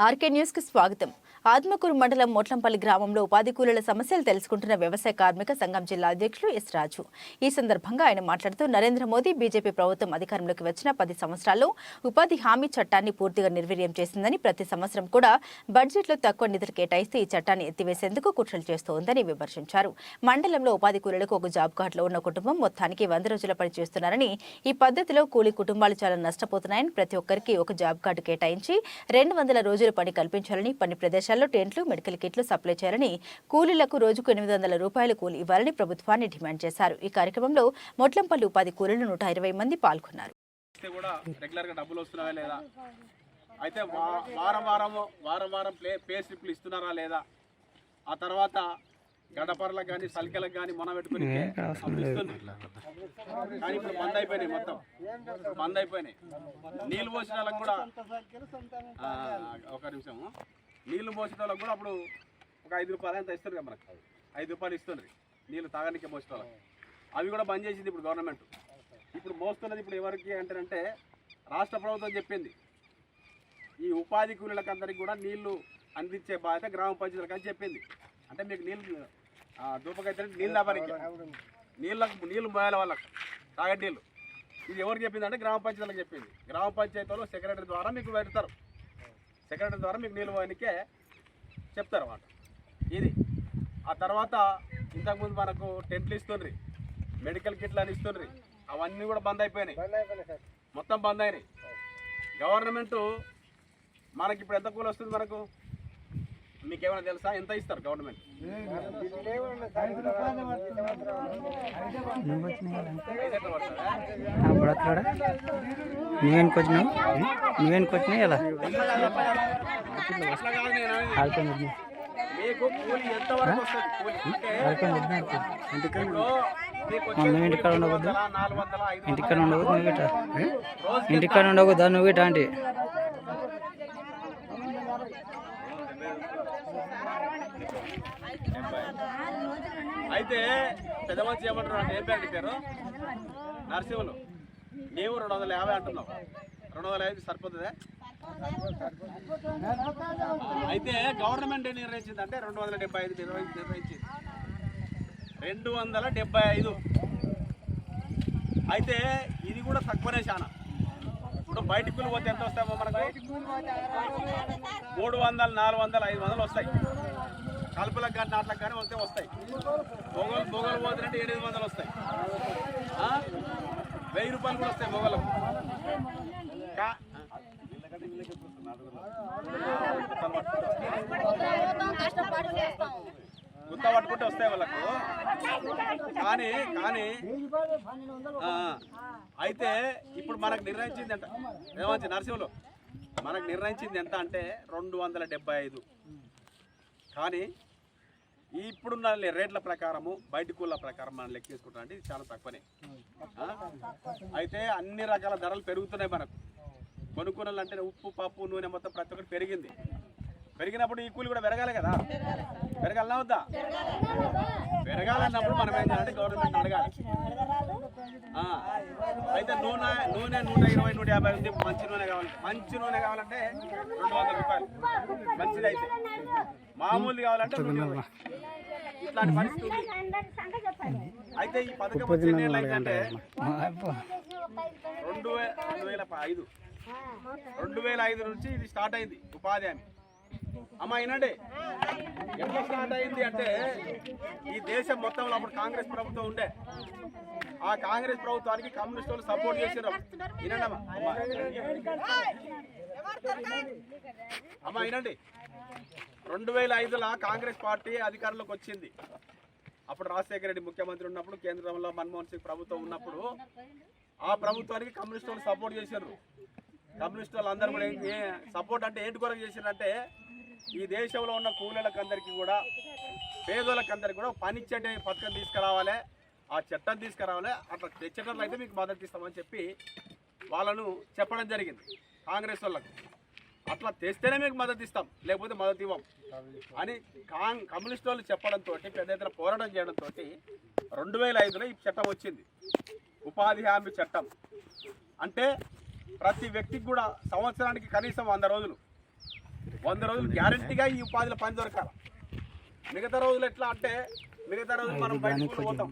RK న్యూస్కి స్వాగతం. ఆత్మకూరు మండలం మోట్లంపల్లి గ్రామంలో ఉపాధి కూలీల సమస్యలు తెలుసుకుంటున్న వ్యవసాయ కార్మిక సంఘం జిల్లా అధ్యక్షులు ఎస్ రాజు. ఈ సందర్భంగా ఆయన మాట్లాడుతూ నరేంద్ర మోదీ బీజేపీ ప్రభుత్వం అధికారంలోకి వచ్చిన పది సంవత్సరాల్లో ఉపాధి హామీ చట్టాన్ని పూర్తిగా నిర్వీర్యం చేసిందని ప్రతి సంవత్సరం కూడా బడ్జెట్లో తక్కువ నిధులు కేటాయిస్తే ఈ చట్టాన్ని ఎత్తివేసేందుకు కుట్రలు చేస్తోందని విమర్శించారు. మండలంలో ఉపాధి కూలీలకు ఒక జాబ్ కార్డులో ఉన్న కుటుంబం మొత్తానికి వంద రోజుల పని చేస్తున్నారని ఈ పద్ధతిలో కూలీ కుటుంబాలు చాలా నష్టపోతున్నాయని ప్రతి ఒక్కరికి ఒక జాబ్ కార్డు కేటాయించి రెండు వందల రోజుల పని కల్పించాలని పని ప్రదేశాల్లో టెంట్లు మెడికల్ కిట్లు సప్లై చేయాలని కూలీలకు రోజుకు ఎనిమిది వందల రూపాయల కూలీ ఇవ్వాలని ప్రభుత్వాన్ని డిమాండ్ చేశారు. ఈ కార్యక్రమంలో మొట్లంపల్లి ఉపాధి కూలీలు నూట ఇరవై మంది పాల్గొన్నారు. అయితే వా- వారం వారం వారం వారం ప్లే పే స్లిప్లు ఇస్తున్నారా లేదా? ఆ తర్వాత గడపర్లకు కానీ సలికలకు కానీ మొన పెట్టుకుని కానీ ఇప్పుడు బంద్ అయిపోయినాయి మొత్తం. బంద్ అయిపోయినాయి. నీళ్ళు పోసిన కూడా ఆ, ఒక నిమిషము. నీళ్ళు పోసిన వాళ్ళకి కూడా అప్పుడు ఒక ఐదు రూపాయలు ఎంత ఇస్తారు కదా మనకు? ఐదు రూపాయలు ఇస్తుంది నీళ్ళు తాగడానికి పోసిన వాళ్ళకి అవి కూడా బంద్ చేసింది ఇప్పుడు గవర్నమెంట్. ఇప్పుడు మోస్తున్నది ఇప్పుడు ఎవరికి అంటారంటే రాష్ట్ర ప్రభుత్వం చెప్పింది. ఈ ఉపాధి కూలీలకు అందరికి కూడా నీళ్ళు అందించే బాధ్యత గ్రామ పంచాయతీలకు అని చెప్పింది. అంటే మీకు నీళ్ళు దూపకైతే నీళ్ళు ఎవరికి నీళ్ళకు నీళ్ళు మోయాల వాళ్ళకు. తాగటి నీళ్ళు. ఇది ఎవరికి చెప్పింది అంటే గ్రామ పంచాయతీలకు చెప్పింది. గ్రామ పంచాయతీలో సెక్రటరీ ద్వారా మీకు పెడతారు. సెక్రటరీ ద్వారా మీకు నీళ్ళు పోయనికే చెప్తారు అన్నమాట. ఇది. ఆ తర్వాత ఇంతకుముందు మనకు టెంట్లు ఇస్తుండ్రి. మెడికల్ కిట్లు అని ఇస్తుండ్రి. అవన్నీ కూడా బంద్ అయిపోయినాయి. మొత్తం బంద్ అయినాయి. గవర్నమెంట్ మనకి ఇప్పుడు ఎంత కూలి వస్తుంది మనకు? మీకు ఏమైనా తెలుసా? ఎంత ఇస్తారు గవర్నమెంట్? ఎలా. ఆడుకొని మీకు కూలి ఎంత వరకు వస్తుంది? కూలి అంటే ఇప్పుడు మీకు వచ్చే నువ్వు ఇంటికాడ వందల, ఇంటికాడ ఉండవు నువ్వు ఇంటికాడ ఉండవు దా నువ్వు గిట్ట ఆంటీ. అయితే పెద్ద మంచి ఏమంటారు అంటే ఏం పేరు పేరు? నరసింహులు. మేము రెండు వందల యాభై అంటున్నాం రెండు వందల యాభై సరిపోతుందా? అయితే గవర్నమెంట్ నిర్ణయించింది అంటే రెండు వందల డెబ్బై ఐదు నిర్ణయించింది. రెండు వందల డెబ్బై ఐదు. అయితే ఇది కూడా తక్కువనే చాలా ఇప్పుడు బయట కూలి పోతే ఎంత వస్తాయో మనకు? మూడు వందలు నాలుగు వందలు ఐదు వందలు వస్తాయి. కలుపులకు కానీ నాట్లకు కానీ వస్తే వస్తాయి. మొగలు మొగలు పోతుంటే ఎనిమిది వందలు వస్తాయి. వెయ్యి రూపాయలు కూడా వస్తాయి బొగలకు గుత్త పట్టుకుంటే వస్తాయి వాళ్ళకు. కానీ కానీ అయితే ఇప్పుడు మనకు నిర్ణయించింది ఎంత ఏమంచి నరసింహులు? మనకు నిర్ణయించింది ఎంత అంటే రెండు వందల డెబ్బై ఐదు. కానీ ఇప్పుడున్న రేట్ల ప్రకారము బయట కూల ప్రకారం మనం లెక్కేసుకుంటాం అంటే చాలా తక్కువనే. అయితే అన్ని రకాల ధరలు పెరుగుతున్నాయి మనకు. కొనుక్కున్నలు అంటే ఉప్పు పప్పు నూనె మొత్తం ప్రతి ఒక్కటి పెరిగింది. పెరిగినప్పుడు ఈ కూలి కూడా పెరగాలి కదా? పెరగాలనా వద్దా? పెరగాలన్నప్పుడు మనం ఏం చేయాలంటే గవర్నమెంట్ అడగాలి. అయితే నూనె నూనె నూట ఇరవై నూట యాభై ఉంది. మంచి నూనె కావాలి. మంచి నూనె కావాలంటే రెండు వందల రూపాయలు. మంచిది అయితే మామూలు కావాలంటే. ఇట్లాంటి పరిస్థితి అయితే ఈ పథకం వచ్చే ఎన్ని ఏంటంటే రెండు వేల ఐదు. రెండు వేల ఐదు నుంచి ఇది స్టార్ట్ అయింది ఉపాధి అని అమ్మా అయినండి ఎట్లా స్టార్ట్ అయింది అంటే ఈ దేశం మొత్తంలో అప్పుడు కాంగ్రెస్ ప్రభుత్వం ఉండే. ఆ కాంగ్రెస్ ప్రభుత్వానికి కమ్యూనిస్ట్ వాళ్ళు సపోర్ట్ చేసినారు. వినండమ్మా. అమ్మా. అమ్మా వినండి. రెండు వేల ఐదులో కాంగ్రెస్ పార్టీ అధికారంలోకి వచ్చింది. అప్పుడు రాజశేఖర రెడ్డి ముఖ్యమంత్రి ఉన్నప్పుడు కేంద్రంలో మన్మోహన్ సింగ్ ప్రభుత్వం ఉన్నప్పుడు ఆ ప్రభుత్వానికి కమ్యూనిస్టులు వాళ్ళు సపోర్ట్ చేశారు కమ్యూనిస్ట్ వాళ్ళు అందరూ కూడా సపోర్ట్ అంటే ఏంటి కొరకు చేశారంటే ఈ దేశంలో ఉన్న కూలీలకందరికీ కూడా పేదోళ్ళకి అందరికీ కూడా పనిచ్చే పథకం తీసుకురావాలి ఆ చట్టం తీసుకురావాలి అట్లా తెచ్చేటట్లు అయితే మీకు మద్దతు ఇస్తామని చెప్పి వాళ్ళను చెప్పడం జరిగింది కాంగ్రెస్ వాళ్ళకు. అట్లా తెస్తేనే మీకు మద్దతు ఇస్తాం. లేకపోతే మద్దతు ఇవ్వం. అని కాంగ్ కమ్యూనిస్ట్ వాళ్ళు చెప్పడంతో పెద్ద ఎత్తున పోరాటం చేయడంతో రెండు వేల ఐదులో ఈ చట్టం వచ్చింది. ఉపాధి హామీ చట్టం. అంటే ప్రతి వ్యక్తికి కూడా సంవత్సరానికి కనీసం వంద రోజులు. వంద రోజులు గ్యారంటీగా ఈ ఉపాధిలో పని దొరకాలి. మిగతా రోజులు ఎట్లా అంటే మిగతా రోజులు మనం బయటకు పోతాం.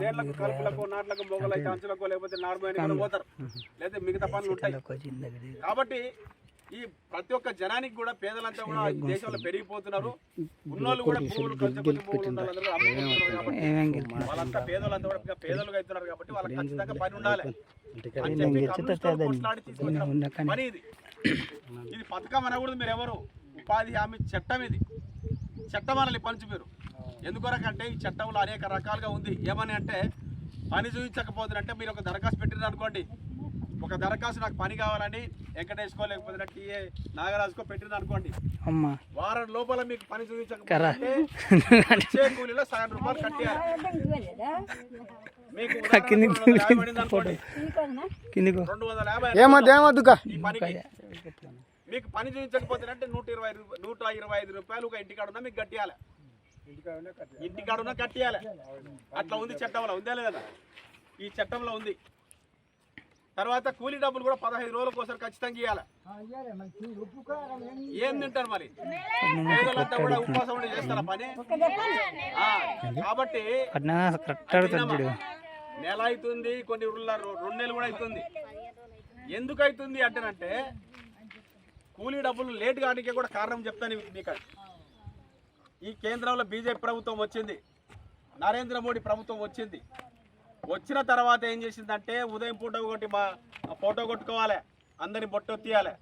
దేంట్లకు కలుపులకు నాట్లకు మొగలకి అంచులకు లేకపోతే నార్మల్ పోతారు. లేదా మిగతా పనులు ఉంటాయి. కాబట్టి ఈ ప్రతి ఒక్క జనానికి కూడా పేదలంతా కూడా దేశంలో పెరిగిపోతున్నారు. ఉన్నోళ్ళు కూడా భూములు కొంచెం కొంచెం వాళ్ళంతా పేదలంతా కూడా పేదలుగా అవుతున్నారు కాబట్టి వాళ్ళకి ఖచ్చితంగా పని ఉండాలి. పని ఇది. ఇది పథకం అనకూడదు మీరు ఎవరు ఉపాధి హామీ చట్టం ఇది. చట్టం అనాలి పంచు మీరు ఎందుకొరకంటే ఈ చట్టంలో అనేక రకాలుగా ఉంది. ఏమని అంటే పని చూపించకపోతుందంటే మీరు ఒక దరఖాస్తు పెట్టినారు అనుకోండి. ఒక దరఖాస్తు నాకు పని కావాలని వెంకటేశ్వర లేకపోతే టీఏ నాగరాజుకో పెట్టిన అనుకోండి. అమ్మా. వారం లోపల మీకు పని చూపించకపోతే కూలీలో సగం రూపాయలు కట్టేయాలి. మీకు రెండు వందల యాభై మీకు పని చూపించకపోతే అంటే నూట ఇరవై నూట ఇరవై ఐదు రూపాయలు ఒక ఇంటికాడ ఉన్నా మీకు కట్టియాలి. ఇంటికాడ ఉన్నా కట్టియాలి. అట్లా ఉంది చట్టంలో ఉందే లేదా ఈ చట్టంలో ఉంది. తర్వాత కూలీ డబ్బులు కూడా పదహైదు రోజులకు ఒకసారి ఖచ్చితంగా ఇవ్వాలి. ఏం తింటారు మరి? పేదలంతా కూడా ఉపవాసం ఉండి చేస్తారా పని? కాబట్టి నెల అవుతుంది కొన్ని రెండు నెలలు కూడా అవుతుంది. ఎందుకు అవుతుంది అంటేనంటే కూలీ డబ్బులు లేట్ కానికే కూడా కారణం చెప్తాను మీకు. ఈ కేంద్రంలో బీజేపీ ప్రభుత్వం వచ్చింది. నరేంద్ర మోడీ ప్రభుత్వం వచ్చింది. వచ్చిన తర్వాత ఏం చేసిందంటే ఉదయం పూట ఒకటి మా ఫోటో కొట్టుకోవాలి. అందరిని బొట్టు తీయాలి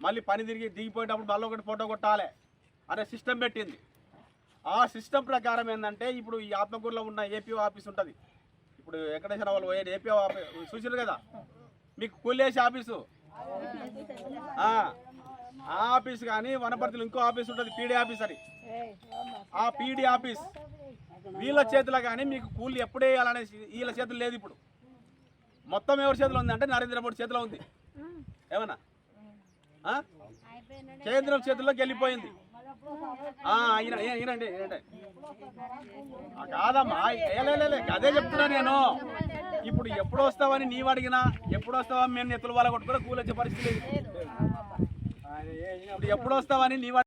మళ్ళీ పని తిరిగి దిగిపోయేటప్పుడు మళ్ళీ ఒకటి ఫోటో కొట్టాలి అనే సిస్టమ్ పెట్టింది. ఆ సిస్టమ్ ప్రకారం ఏంటంటే ఇప్పుడు ఈ ఆత్మకూరులో ఉన్న ఏపీఓ ఆఫీస్ ఉంటుంది. ఇప్పుడు వెంకటేశ్వర వాళ్ళు పోయేది ఏపీఓ ఆఫీస్ చూసారు కదా? మీకు కూలేసి ఆఫీసు? ఆ ఆ ఆఫీస్ కానీ వనపర్తిలో ఇంకో ఆఫీస్ ఉంటుంది పీడీ ఆఫీస్ అని. ఆ పీడీ ఆఫీస్. వీళ్ళ చేతిలో కానీ మీకు కూలి ఎప్పుడు వేయాలనే వీళ్ళ చేతులు లేదు ఇప్పుడు. మొత్తం ఎవరి చేతిలో ఉంది అంటే నరేంద్ర మోడీ చేతిలో ఉంది. ఏమన్నా? ఆ? కేంద్రం చేతుల్లోకి వెళ్ళిపోయింది. ఈయనండి కాదమ్మా ఏ, అదే చెప్తున్నా నేను. ఇప్పుడు ఎప్పుడు వస్తావని నీవు అడిగినా ఎప్పుడు వస్తావా మేము నెత్తులు వాళ్ళ కొట్టుకుని కూలొచ్చే పరిస్థితి లేదు. ఇప్పుడు ఎప్పుడు వస్తావని నీవు